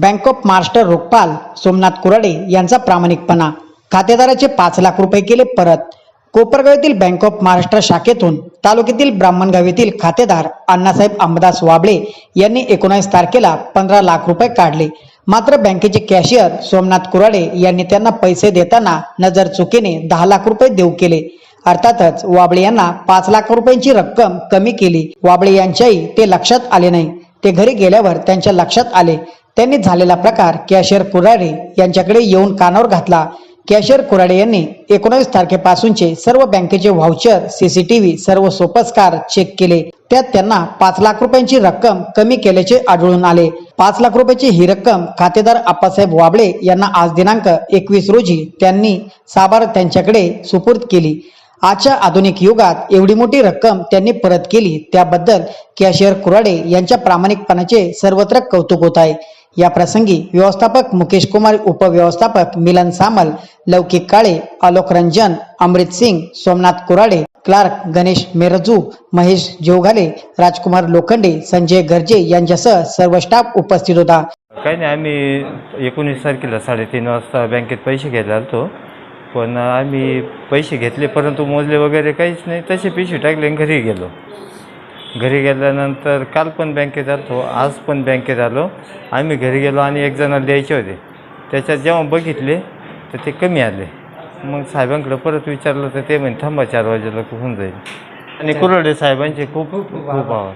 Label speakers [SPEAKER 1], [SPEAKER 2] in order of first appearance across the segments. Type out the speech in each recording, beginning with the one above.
[SPEAKER 1] Bank of Maharashtra रोखपाल सोमनाथ कुराडे यांचा प्रामाणिकपणा. खातेदाराचे पाच लाख रुपये केले परत. कोपरगाव येथील बँक ऑफ महाराष्ट्र शाखेतून तालुक्यातील ब्राह्मणगाव येथील खातेदार अण्णासाहेब अंबादास वाबळे यांनी एकोणावीस तारखेला पंधरा लाख रुपये काढले. मात्र बँकेचे कॅशियर सोमनाथ कुराडे यांनी त्यांना पैसे देताना नजर चुकीने दहा लाख रुपये देऊ केले. अर्थातच वाबळे यांना पाच लाख रुपयांची रक्कम कमी केली. वाबळे यांच्याही ते लक्षात आले नाही. ते घरी गेल्यावर त्यांच्या लक्षात आले. त्यांनी झालेला प्रकार कॅशियर कुराडे यांच्याकडे येऊन कानावर घातला. कॅशियर कुराडे यांनी एकोणावीस तारखेपासूनचे सर्व बँकेचे व्हाउचर सीसीटीव्ही सर्व सोपस्कार चेक केले. त्यात त्यांना पाच लाख रुपयांची रक्कम कमी केल्याचे आढळून आले. पाच लाख रुपयाची ही रक्कम खातेदार आप्पासाहेब वाबळे यांना आज दिनांक एकवीस रोजी त्यांनी साबार त्यांच्याकडे सुपूर्द केली. आजच्या आधुनिक युगात एवढी मोठी रक्कम त्यांनी परत केली त्याबद्दल कॅशियर कुराडे यांच्या प्रामाणिकपणाचे सर्वत्र कौतुक होत आहे. या प्रसंगी व्यवस्थापक मुकेश कुमार उपव्यवस्थापक मिलन सामल लौकिक काळे आलोक रंजन अमृत सिंग सोमनाथ कुराडे क्लार्क गणेश मेरजू महेश जेवघाले राजकुमार लोखंडे संजय गर्जे यांच्यासह सर्व स्टाफ उपस्थित होता.
[SPEAKER 2] काही नाही आम्ही एकोणीस तारखेला साडेतीन वाजता बँकेत पैसे घ्यायला आलतो. पण आम्ही पैसे घेतले परंतु मोजले वगैरे काहीच नाही. तसे पिशवी टाकले आणि घरी गेलो. घरी गेल्यानंतर काल पण बँकेत आलतो आज पण बँकेत आलो. आम्ही घरी गेलो आणि एक जणाला द्यायचे होते. त्याच्यात जेव्हा बघितले तर ते कमी आले. मग साहेबांकडे परत विचारलं तर ते म्हणे थांबा चार वाजेला होऊन जाईल. आणि कुरडे साहेबांचे खूप खूप आभार.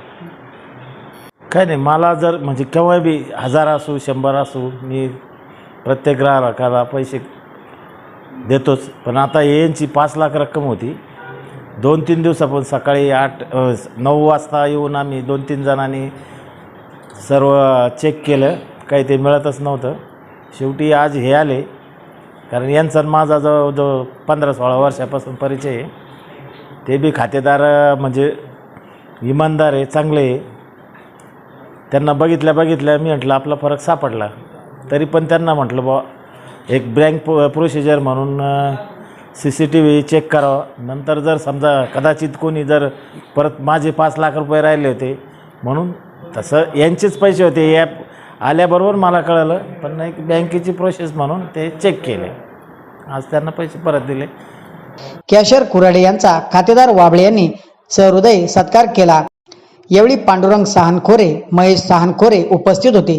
[SPEAKER 3] काय नाही मला जर म्हणजे केव्हा बी हजार असू शंभर असू मी प्रत्येक ग्राहकाला पैसे देतोच. पण आता यांची पाच लाख रक्कम होती. दोन तीन दिवसापासून सकाळी आठ नऊ वाजता येऊन आम्ही दोन तीन जणांनी सर्व चेक केलं. काही ते मिळतच नव्हतं. शेवटी आज हे आले. कारण यांचा माझा जवळ जो पंधरा सोळा वर्षापासून परिचय आहे. ते बी खातेदार म्हणजे इमानदार आहे चांगले आहे. त्यांना बघितल्या बघितल्या मी म्हटलं आपला फरक सापडला. तरी पण त्यांना म्हटलं बा एक बँक प्रो प्रोसिजर म्हणून C C T V check करावं. नंतर जर समजा कदाचित कोणी जर परत माझे पाच लाख रुपये राहिले होते म्हणून तसं यांचेच पैसे होते. ॲप आल्याबरोबर मला कळलं पण एक बँकेची प्रोसेस म्हणून ते चेक केले. आज त्यांना पैसे परत दिले.
[SPEAKER 1] कॅशियर कुराडे यांचा खातेदार वाबळे यांनी सहृदय सत्कार केला. यावेळी पांडुरंग सहानखोरे महेश सहानखोरे उपस्थित होते.